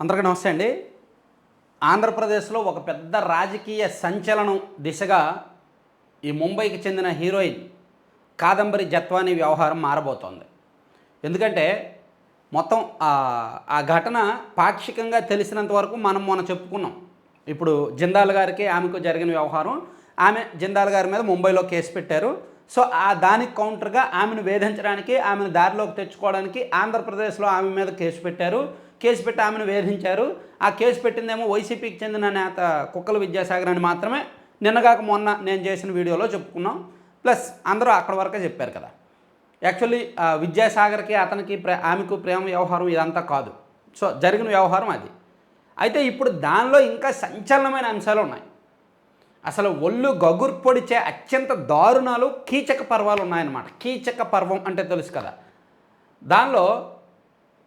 అందరికీ నమస్తే అండి. ఆంధ్రప్రదేశ్లో ఒక పెద్ద రాజకీయ సంచలనం దిశగా ఈ ముంబైకి చెందిన హీరోయిన్ కాదంబరి జత్వానీ వ్యవహారం మారబోతోంది. ఎందుకంటే మొత్తం ఆ- ఆ ఘటన పాక్షికంగా తెలిసినంత వరకు మనం మొన్న చెప్పుకున్నాం. ఇప్పుడు జిందాల్ గారికి ఆమెకు జరిగిన వ్యవహారం ఆమె జిందాల్ గారి మీద ముంబైలో కేసు పెట్టారు. సో ఆ దానికి కౌంటర్గా ఆమెను వేధించడానికి ఆమెను దారిలోకి తెచ్చుకోవడానికి ఆంధ్రప్రదేశ్లో ఆమె మీద కేసు పెట్టారు. కేసు పెట్టి ఆమెను వేధించారు. ఆ కేసు పెట్టిందేమో వైసీపీకి చెందిన నేత కుక్కల విద్యాసాగర్ అని మాత్రమే నిన్నగాక మొన్న నేను చేసిన వీడియోలో చెప్పుకున్నాం. ప్లస్ అందరూ అక్కడ వరకే చెప్పారు కదా. యాక్చువల్లీ విద్యాసాగర్కి అతనికి ప్రే ఆమెకు ప్రేమ వ్యవహారం ఇదంతా కాదు. సో జరిగిన వ్యవహారం అది. అయితే ఇప్పుడు దానిలో ఇంకా సంచలనమైన అంశాలు ఉన్నాయి. అసలు ఒళ్ళు గగుర్పొడిచే అత్యంత దారుణాలు కీచక పర్వాలు ఉన్నాయన్నమాట. కీచక పర్వం అంటే తెలుసు కదా. దానిలో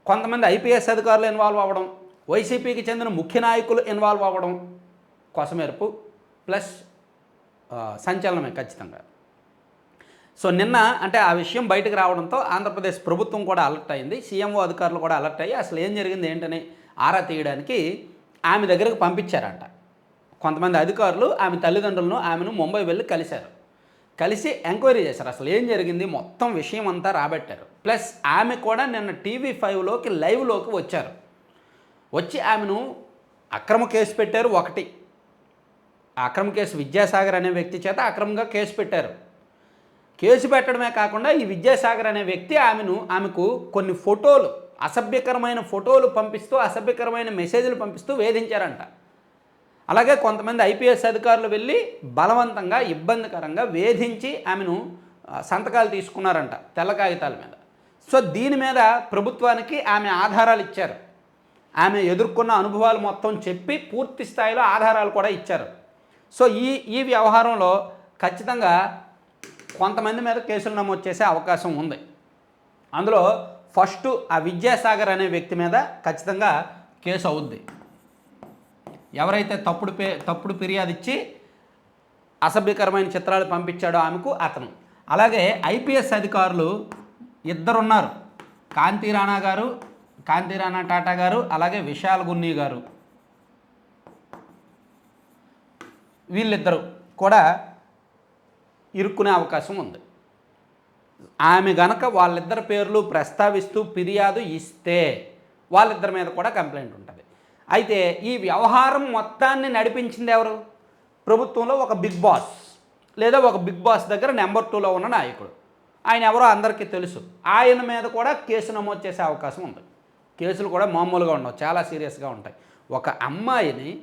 కొంతమంది ఐపీఎస్ అధికారులు ఇన్వాల్వ్ అవ్వడం వైసీపీకి చెందిన ముఖ్య నాయకులు ఇన్వాల్వ్ అవ్వడం కొసమెరుపు ప్లస్ సంచలనమే ఖచ్చితంగా. సో నిన్న అంటే ఆ విషయం బయటకు రావడంతో ఆంధ్రప్రదేశ్ ప్రభుత్వం కూడా అలర్ట్ అయింది. సీఎంఓ అధికారులు కూడా అలర్ట్ అయ్యి అసలు ఏం జరిగింది ఏంటని ఆరా తీయడానికి ఆమె దగ్గరకు పంపించారంట. కొంతమంది అధికారులు ఆమె తల్లిదండ్రులను ఆమెను ముంబై వెళ్ళి కలిశారు. కలిసి ఎంక్వైరీ చేశారు. అసలు ఏం జరిగింది? మొత్తం విషయం అంతా రాబట్టారు. ప్లస్ ఆమె కూడా నిన్న టీవీ ఫైవ్లోకి లైవ్లోకి వచ్చారు. వచ్చి ఆమెను అక్రమ కేసు పెట్టారు ఒకటి. అక్రమ కేసు విద్యాసాగర్ అనే వ్యక్తి చేత అక్రమంగా కేసు పెట్టారు. కేసు పెట్టడమే కాకుండా ఈ విద్యాసాగర్ అనే వ్యక్తి ఆమెను ఆమెకు కొన్ని ఫోటోలు అసభ్యకరమైన ఫోటోలు పంపిస్తూ అసభ్యకరమైన మెసేజ్లు పంపిస్తూ వేధించారంట. అలాగే కొంతమంది ఐపీఎస్ అధికారులు వెళ్ళి బలవంతంగా ఇబ్బందికరంగా వేధించి ఆమెను సంతకాలు తీసుకున్నారంట తెల్ల కాగితాల మీద. సో దీని మీద ప్రభుత్వానికి ఆమె ఆధారాలు ఇచ్చారు. ఆమె ఎదుర్కొన్న అనుభవాలు మొత్తం చెప్పి పూర్తి స్థాయిలో ఆధారాలు కూడా ఇచ్చారు. సో ఈ ఈ వ్యవహారంలో ఖచ్చితంగా కొంతమంది మీద కేసులు నమోదు చేసే అవకాశం ఉంది. అందులో ఫస్ట్ ఆ విద్యాసాగర్ అనే వ్యక్తి మీద ఖచ్చితంగా కేసు అవుద్ది. ఎవరైతే తప్పుడు పే తప్పుడు ఫిర్యాదు ఇచ్చి అసభ్యకరమైన చిత్రాలు పంపించాడో ఆమెకు అతను. అలాగే ఐపీఎస్ అధికారులు ఇద్దరున్నారు. కాంతి రాణా గారు కాంతి రాణా టాటా గారు అలాగే విశాల్ గున్ని గారు. వీళ్ళిద్దరూ కూడా ఇరుక్కునే అవకాశం ఉంది. ఆమె గనక వాళ్ళిద్దరి పేర్లు ప్రస్తావిస్తూ ఫిర్యాదు ఇస్తే వాళ్ళిద్దరి మీద కూడా కంప్లైంట్ ఉంటుంది. అయితే ఈ వ్యవహారం మొత్తాన్ని నడిపించింది ఎవరు? ప్రభుత్వంలో ఒక బిగ్ బాస్ లేదా ఒక బిగ్ బాస్ దగ్గర నెంబర్ టూలో ఉన్న నాయకుడు. ఆయన ఎవరో అందరికీ తెలుసు. ఆయన మీద కూడా కేసు నమోదు చేసే అవకాశం ఉంది. కేసులు కూడా మామూలుగా ఉండవు చాలా సీరియస్గా ఉంటాయి. ఒక అమ్మాయిని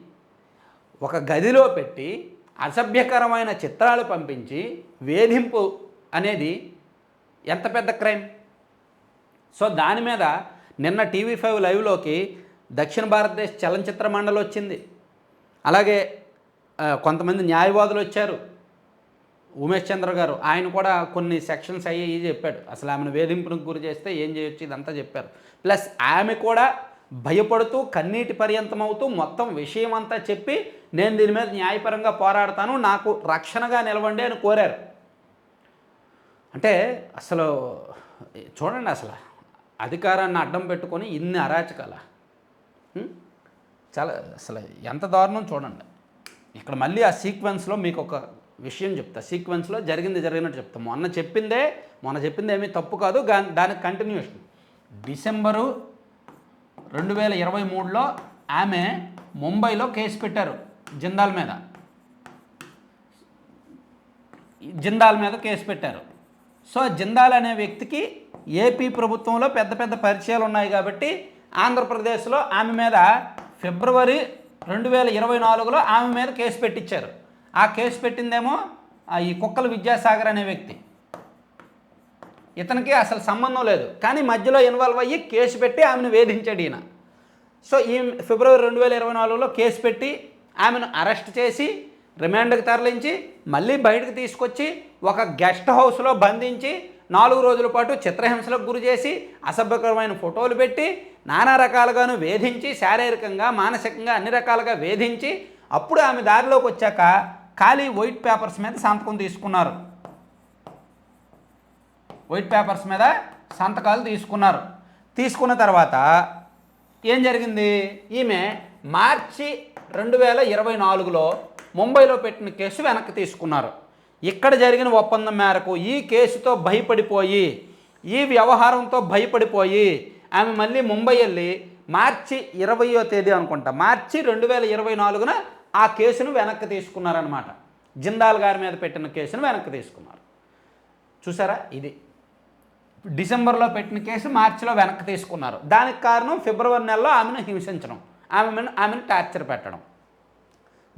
ఒక గదిలో పెట్టి అసభ్యకరమైన చిత్రాలు పంపించి వేధింపు అనేది ఎంత పెద్ద క్రైమ్? సో దాని మీద నిన్న టీవీ ఫైవ్ లైవ్లోకి దక్షిణ భారతదేశ చలనచిత్ర మండలి వచ్చింది. అలాగే కొంతమంది న్యాయవాదులు వచ్చారు. ఉమేష్ చంద్ర గారు ఆయన కూడా కొన్ని సెక్షన్స్ అయ్యి చెప్పాడు. అసలు ఆమెను వేధింపులకు గురి చేస్తే ఏం చేయొచ్చు ఇదంతా చెప్పారు. ప్లస్ ఆమె కూడా భయపడుతూ కన్నీటి పర్యంతం అవుతూ మొత్తం విషయం అంతా చెప్పి నేను దీని మీద న్యాయపరంగా పోరాడతాను నాకు రక్షణగా నిలవండి అని కోరారు. అంటే అసలు చూడండి అసలు అధికారాన్ని అడ్డం పెట్టుకొని ఇన్ని అరాచకాల. చాలా అసలు ఎంత దారుణం చూడండి. ఇక్కడ మళ్ళీ ఆ సీక్వెన్స్లో మీకు ఒక విషయం చెప్తా. సీక్వెన్స్లో జరిగింది జరిగినట్టు చెప్తా. మొన్న చెప్పిందే మొన్న చెప్పింది ఏమీ తప్పు కాదు. దానికి కంటిన్యూషన్. డిసెంబరు రెండు వేల ఇరవై మూడులో ఆమె ముంబైలో కేసు పెట్టారు జిందాల్ మీద. జిందాల్ మీద కేసు పెట్టారు. సో జిందాల్ అనే వ్యక్తికి ఏపీ ప్రభుత్వంలో పెద్ద పెద్ద పరిచయాలు ఉన్నాయి కాబట్టి ఆంధ్రప్రదేశ్లో ఆమె మీద ఫిబ్రవరి రెండు వేల ఇరవై నాలుగులో ఆమె మీద కేసు పెట్టించారు. ఆ కేసు పెట్టిందేమో ఆ ఈ కుక్కల విద్యాసాగర్ అనే వ్యక్తి. ఇతనికి అసలు సంబంధం లేదు. కానీ మధ్యలో ఇన్వాల్వ్ అయ్యి కేసు పెట్టి ఆమెను వేధించాడు ఈయన. సో ఈ ఫిబ్రవరి రెండు వేల ఇరవై నాలుగులో కేసు పెట్టి ఆమెను అరెస్ట్ చేసి రిమాండ్కి తరలించి మళ్ళీ బయటకు తీసుకొచ్చి ఒక గెస్ట్ హౌస్లో బంధించి నాలుగు రోజుల పాటు చిత్రహింసలకు గురి చేసి అసభ్యకరమైన ఫోటోలు పెట్టి నానా రకాలుగాను వేధించి శారీరకంగా మానసికంగా అన్ని రకాలుగా వేధించి అప్పుడు ఆమె దారిలోకి వచ్చాక ఖాళీ వైట్ పేపర్స్ మీద సంతకం తీసుకున్నారు. వైట్ పేపర్స్ మీద సంతకాలు తీసుకున్నారు. తీసుకున్న తర్వాత ఏం జరిగింది? ఈమె మార్చి రెండు వేల ఇరవై నాలుగులో ముంబైలో పెట్టిన కేసు వెనక్కి తీసుకున్నారు. ఇక్కడ జరిగిన ఒప్పందం మేరకు ఈ కేసుతో భయపడిపోయి ఈ వ్యవహారంతో భయపడిపోయి ఆమె మళ్ళీ ముంబై వెళ్ళి మార్చి ఇరవయో తేదీ అనుకుంటా మార్చి రెండు వేల ఇరవై నాలుగున ఆ కేసును వెనక్కి తీసుకున్నారనమాట జిందాల్ గారి మీద పెట్టిన కేసును వెనక్కి తీసుకున్నారు. చూసారా? ఇది. డిసెంబర్లో పెట్టిన కేసు మార్చిలో వెనక్కి తీసుకున్నారు. దానికి కారణం ఫిబ్రవరి నెలలో ఆమెను హింసించడం ఆమె ఆమెను టార్చర్ పెట్టడం.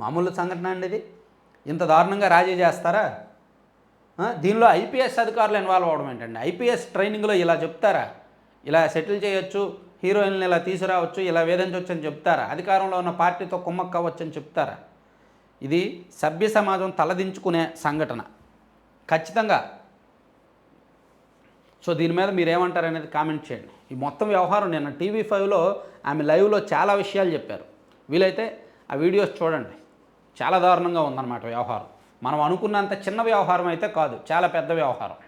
మామూలు సంఘటన అండి ఇది. ఇంత దారుణంగా రాజీ చేస్తారా? దీనిలో ఐపీఎస్ అధికారులు ఇన్వాల్వ్ అవడం ఏంటండి? ఐపీఎస్ ట్రైనింగ్లో ఇలా చెప్తారా? ఇలా సెటిల్ చేయొచ్చు హీరోయిన్లు ఇలా తీసుకురావచ్చు ఇలా వేధించవచ్చు అని చెప్తారా? అధికారంలో ఉన్న పార్టీతో కుమ్మక్కవచ్చు అని చెప్తారా? ఇది సభ్య సమాజం తలదించుకునే సంఘటన. ఖచ్చితంగా. సో దీని మీద మీరు ఏమంటారు అనేది కామెంట్ చేయండి. ఈ మొత్తం వ్యవహారం నిన్న టీవీ ఫైవ్లో ఆమె లైవ్లో చాలా విషయాలు చెప్పారు. వీలైతే ఆ వీడియోస్ చూడండి. చాలా దారుణంగా ఉందన్నమాట వ్యవహారం. మనం అనుకున్నంత చిన్న వ్యవహారం అయితే కాదు చాలా పెద్ద వ్యవహారం.